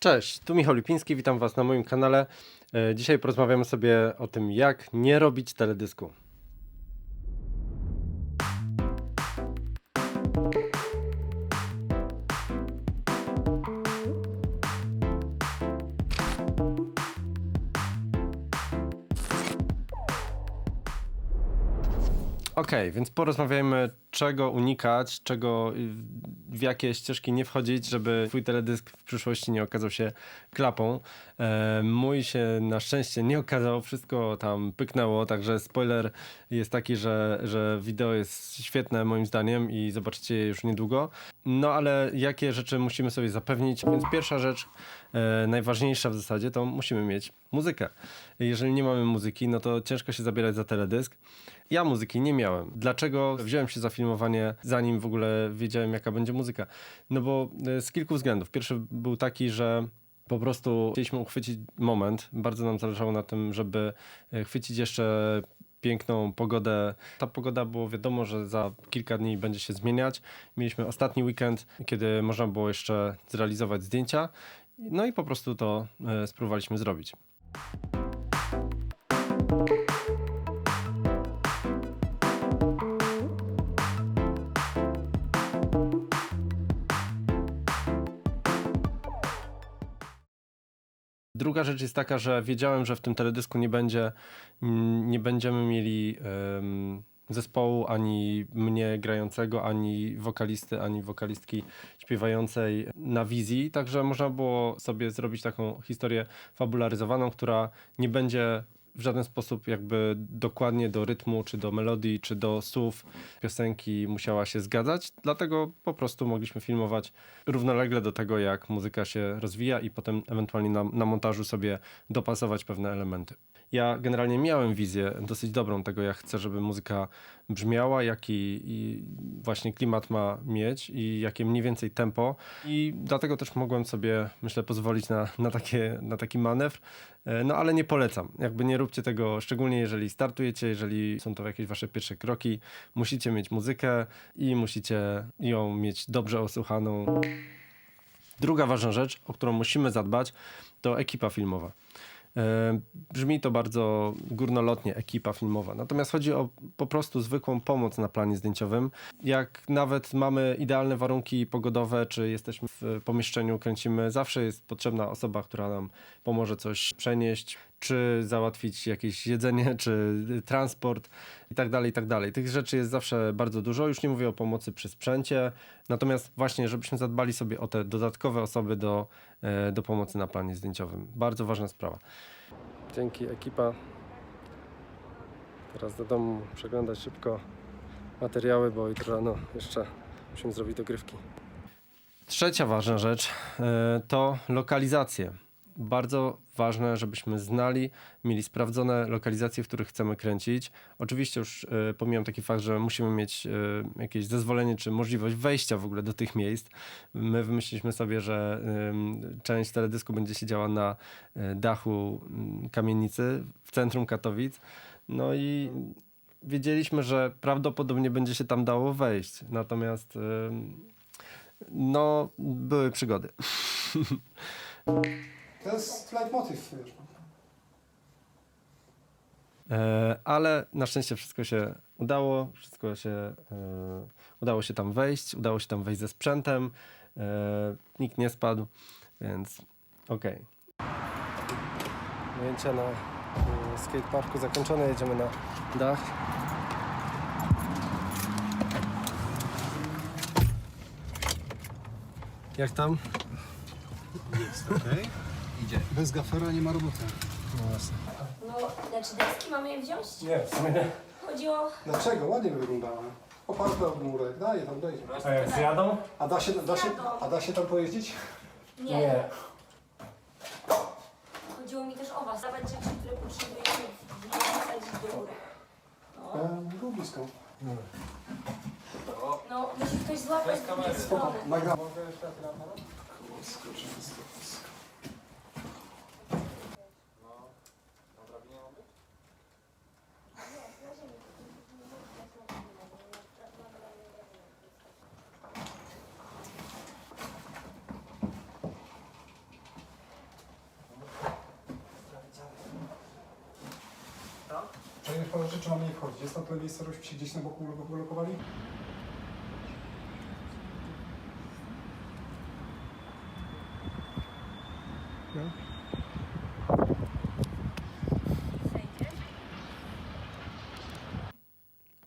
Cześć, tu Michał Lipiński, witam Was na moim kanale. E, Dzisiaj porozmawiamy sobie o tym, jak nie robić teledysku. Okej, więc porozmawiajmy, czego unikać, czego, y, w jakie ścieżki nie wchodzić, żeby twój teledysk w przyszłości nie okazał się klapą. E, mój się na szczęście nie okazał, wszystko tam pyknęło, także spoiler jest taki, że, że wideo jest świetne moim zdaniem i zobaczycie je już niedługo. No ale jakie rzeczy musimy sobie zapewnić? Więc pierwsza rzecz, e, najważniejsza w zasadzie, to musimy mieć muzykę. Jeżeli nie mamy muzyki, no to ciężko się zabierać za teledysk. Ja muzyki nie miałem. Dlaczego wziąłem się za filmowanie, zanim w ogóle wiedziałem, jaka będzie muzyka? No bo e, z kilku względów. Pierwszy był taki, że po prostu chcieliśmy uchwycić moment. Bardzo nam zależało na tym, żeby e, chwycić jeszcze piękną pogodę. Ta pogoda było wiadomo, że za kilka dni będzie się zmieniać. Mieliśmy ostatni weekend, kiedy można było jeszcze zrealizować zdjęcia. No i po prostu to e, spróbowaliśmy zrobić. Druga rzecz jest taka, że wiedziałem, że w tym teledysku nie będzie, mm, nie będziemy mieli em, zespołu ani mnie grającego, ani wokalisty, ani wokalistki śpiewającej na wizji, także można było sobie zrobić taką historię fabularyzowaną, która nie będzie w żaden sposób jakby dokładnie do rytmu, czy do melodii, czy do słów piosenki musiała się zgadzać. Dlatego po prostu mogliśmy filmować równolegle do tego, jak muzyka się rozwija i potem ewentualnie na, na montażu sobie dopasować pewne elementy. Ja generalnie miałem wizję dosyć dobrą tego, jak chcę, żeby muzyka brzmiała, jaki właśnie klimat ma mieć i jakie mniej więcej tempo. I dlatego też mogłem sobie, myślę, pozwolić na, na, takie, na taki manewr. E, No ale nie polecam. Jakby nie róbcie tego, szczególnie jeżeli startujecie, jeżeli są to jakieś wasze pierwsze kroki. Musicie mieć muzykę i musicie ją mieć dobrze osłuchaną. Druga ważna rzecz, o którą musimy zadbać, to ekipa filmowa. E, Brzmi to bardzo górnolotnie, ekipa filmowa. Natomiast chodzi o po prostu zwykłą pomoc na planie zdjęciowym. Jak nawet mamy idealne warunki pogodowe, czy jesteśmy w pomieszczeniu, kręcimy, zawsze jest potrzebna osoba, która nam pomoże coś przenieść, czy załatwić jakieś jedzenie, czy transport i tak dalej, i tak dalej. Tych rzeczy jest zawsze bardzo dużo. Już nie mówię o pomocy przy sprzęcie. Natomiast właśnie, żebyśmy zadbali sobie o te dodatkowe osoby do, e, do pomocy na planie zdjęciowym. Bardzo ważna sprawa. Dzięki ekipa. Teraz do domu przeglądać szybko materiały, bo jutro rano jeszcze musimy zrobić dogrywki. Trzecia ważna rzecz e, to lokalizacje. Bardzo ważne, żebyśmy znali, mieli sprawdzone lokalizacje, w których chcemy kręcić. Oczywiście już e, pomijam taki fakt, że musimy mieć e, jakieś zezwolenie czy możliwość wejścia w ogóle do tych miejsc. My wymyśliliśmy sobie, że część teledysku będzie siedziała na e, dachu kamienicy w centrum Katowic. No i wiedzieliśmy, że prawdopodobnie będzie się tam dało wejść. Natomiast no, były przygody. To jest leitmotiv, wiesz. E, ale na szczęście wszystko się udało, wszystko się e, udało się tam wejść, udało się tam wejść ze sprzętem, e, nikt nie spadł, więc okej. Ujęcia na skateparku zakończone, jedziemy na dach. Jak tam? Jest okej. Idzie. Bez gafera nie ma roboty. No właśnie. No, znaczy deski mamy je wziąć? Nie, w sumie nie. Chodzi o... Dlaczego? Ładnie wyglądały. Oparte od murek. Daje tam, daje. A jak zjadą? A da się, da się, a da się tam pojeździć? Nie. Chodziło mi też o was. Dawać rzeczy, które potrzebujemy wsadzić do góry. No, E, Było blisko. no musi ktoś złapać z drugiej strony. Nagram. Czy parę rzeczy mam nie wchodzić? Jest na tyle miejsca, żebyśmy się gdzieś na boku lo- lokowali?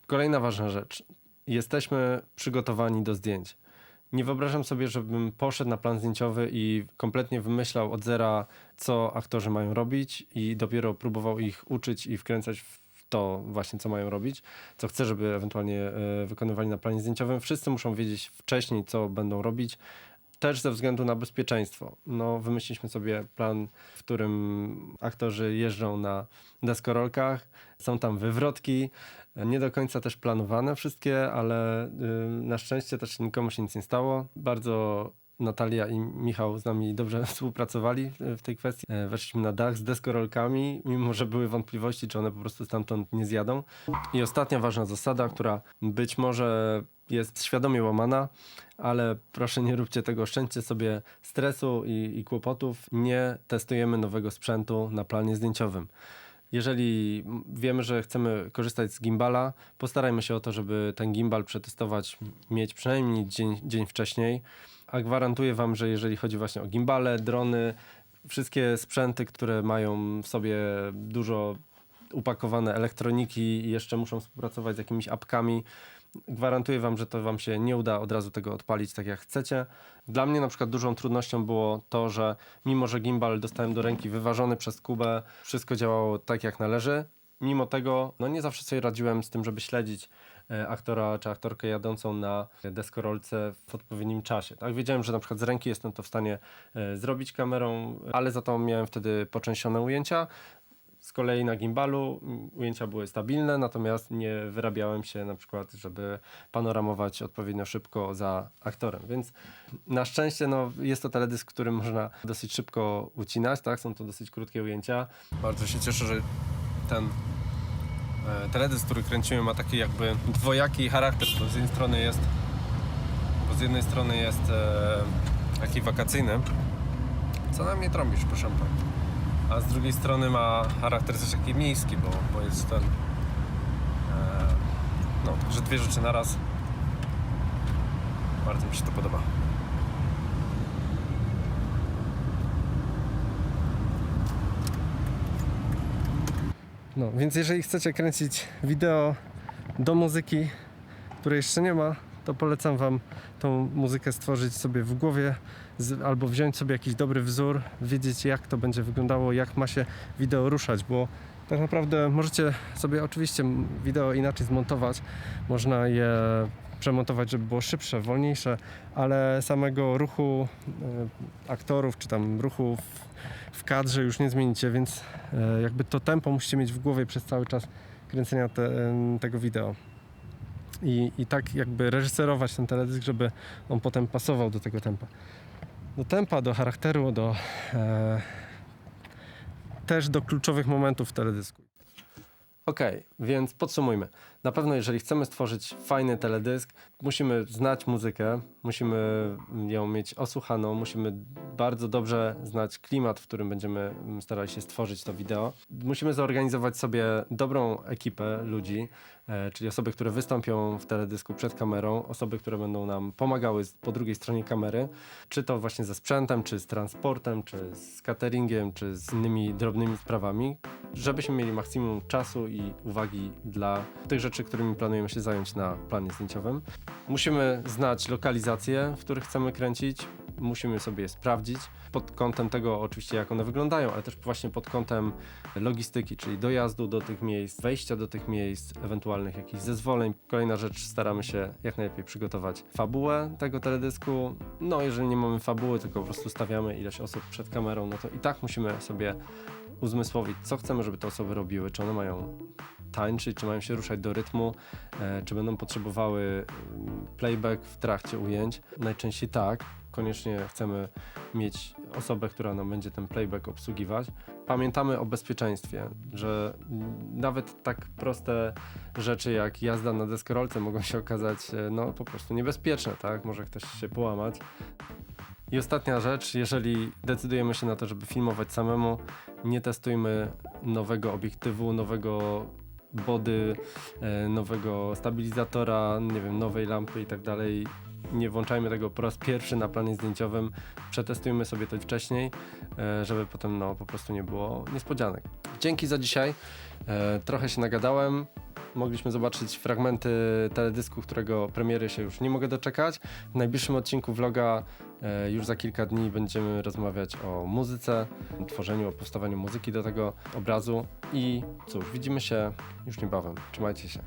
Kolejna ważna rzecz. Jesteśmy przygotowani do zdjęć. Nie wyobrażam sobie, żebym poszedł na plan zdjęciowy i kompletnie wymyślał od zera, co aktorzy mają robić i dopiero próbował ich uczyć i wkręcać w to właśnie, co mają robić, co chcę, żeby ewentualnie e, wykonywali na planie zdjęciowym. Wszyscy muszą wiedzieć wcześniej, co będą robić, też ze względu na bezpieczeństwo. No, wymyśliliśmy sobie plan, w którym aktorzy jeżdżą na deskorolkach, są tam wywrotki, nie do końca też planowane wszystkie, ale y, na szczęście też nikomu się nic nie stało. Bardzo Natalia i Michał z nami dobrze współpracowali w- w tej kwestii. E, Weszliśmy na dach z deskorolkami, mimo że były wątpliwości, czy one po prostu stamtąd nie zjadą. I ostatnia ważna zasada, która być może jest świadomie łamana, ale proszę nie róbcie tego, oszczędźcie sobie stresu i, i kłopotów. Nie testujemy nowego sprzętu na planie zdjęciowym. Jeżeli wiemy, że chcemy korzystać z gimbala, postarajmy się o to, żeby ten gimbal przetestować, mieć przynajmniej dzień, dzień wcześniej. A gwarantuję Wam, że jeżeli chodzi właśnie o gimbale, drony, wszystkie sprzęty, które mają w sobie dużo upakowane elektroniki i jeszcze muszą współpracować z jakimiś apkami, gwarantuję Wam, że to Wam się nie uda od razu tego odpalić tak jak chcecie. Dla mnie na przykład dużą trudnością było to, że mimo, że gimbal dostałem do ręki wyważony przez Kubę, wszystko działało tak jak należy. Mimo tego, no nie zawsze sobie radziłem z tym, żeby śledzić e, aktora czy aktorkę jadącą na deskorolce w odpowiednim czasie. Tak? Wiedziałem, że na przykład z ręki jestem to w stanie e, zrobić kamerą, ale za to miałem wtedy poczęsione ujęcia. Z kolei na gimbalu ujęcia były stabilne, natomiast nie wyrabiałem się na przykład, żeby panoramować odpowiednio szybko za aktorem. Więc na szczęście no, jest to teledysk, który można dosyć szybko ucinać, tak? Są to dosyć krótkie ujęcia. Bardzo się cieszę, że ten teledysk, który kręcimy ma taki jakby dwojaki charakter, bo z jednej strony jest bo z jednej strony jest e, taki wakacyjny, co na mnie trąbisz, proszę pana a z drugiej strony ma charakter też taki miejski, bo, bo jest ten. E, no, że dwie rzeczy naraz. Bardzo mi się to podoba. No, więc jeżeli chcecie kręcić wideo do muzyki, której jeszcze nie ma, to polecam Wam tą muzykę stworzyć sobie w głowie z, albo wziąć sobie jakiś dobry wzór, wiedzieć jak to będzie wyglądało, jak ma się wideo ruszać, bo tak naprawdę możecie sobie oczywiście wideo inaczej zmontować, można je przemontować, żeby było szybsze, wolniejsze, ale samego ruchu e, aktorów, czy tam ruchu w, kadrze już nie zmienicie, więc e, jakby to tempo musicie mieć w głowie przez cały czas kręcenia te, em, tego wideo. I, I tak jakby reżyserować ten teledysk, żeby on potem pasował do tego tempa. Do tempa, do charakteru, do e, też do kluczowych momentów w teledysku. Okej, więc podsumujmy. Na pewno, jeżeli chcemy stworzyć fajny teledysk, musimy znać muzykę, musimy ją mieć osłuchaną, musimy bardzo dobrze znać klimat, w którym będziemy starali się stworzyć to wideo. Musimy zorganizować sobie dobrą ekipę ludzi, e, czyli osoby, które wystąpią w teledysku przed kamerą, osoby, które będą nam pomagały po drugiej stronie kamery, czy to właśnie ze sprzętem, czy z transportem, czy z cateringiem, czy z innymi drobnymi sprawami, żebyśmy mieli maksimum czasu i uwagi dla tych rzeczy, którymi planujemy się zająć na planie zdjęciowym. Musimy znać lokalizacje, w których chcemy kręcić, musimy sobie je sprawdzić pod kątem tego oczywiście jak one wyglądają, ale też właśnie pod kątem logistyki, czyli dojazdu do tych miejsc, wejścia do tych miejsc, ewentualnych jakichś zezwoleń. Kolejna rzecz, staramy się jak najlepiej przygotować fabułę tego teledysku. No, jeżeli nie mamy fabuły, tylko po prostu stawiamy ileś osób przed kamerą, no to i tak musimy sobie uzmysłowić, co chcemy, żeby te osoby robiły, czy one mają tańczyć, czy mają się ruszać do rytmu, e, czy będą potrzebowały mm, playback w trakcie ujęć. Najczęściej tak. Koniecznie chcemy mieć osobę, która nam będzie ten playback obsługiwać. Pamiętamy o bezpieczeństwie, że nawet tak proste rzeczy jak jazda na deskorolce mogą się okazać e, no, po prostu niebezpieczne, tak? Może ktoś się połamać. I ostatnia rzecz, jeżeli decydujemy się na to, żeby filmować samemu, nie testujmy nowego obiektywu, nowego body, e, nowego stabilizatora, nie wiem, nowej lampy i tak dalej. Nie włączajmy tego po raz pierwszy na planie zdjęciowym. Przetestujmy sobie to wcześniej, e, żeby potem no, po prostu nie było niespodzianek. Dzięki za dzisiaj. E, Trochę się nagadałem. Mogliśmy zobaczyć fragmenty teledysku, którego premiery się już nie mogę doczekać. W najbliższym odcinku vloga e, już za kilka dni będziemy rozmawiać o muzyce, tworzeniu, o powstawaniu muzyki do tego obrazu. I cóż, widzimy się już niebawem. Trzymajcie się.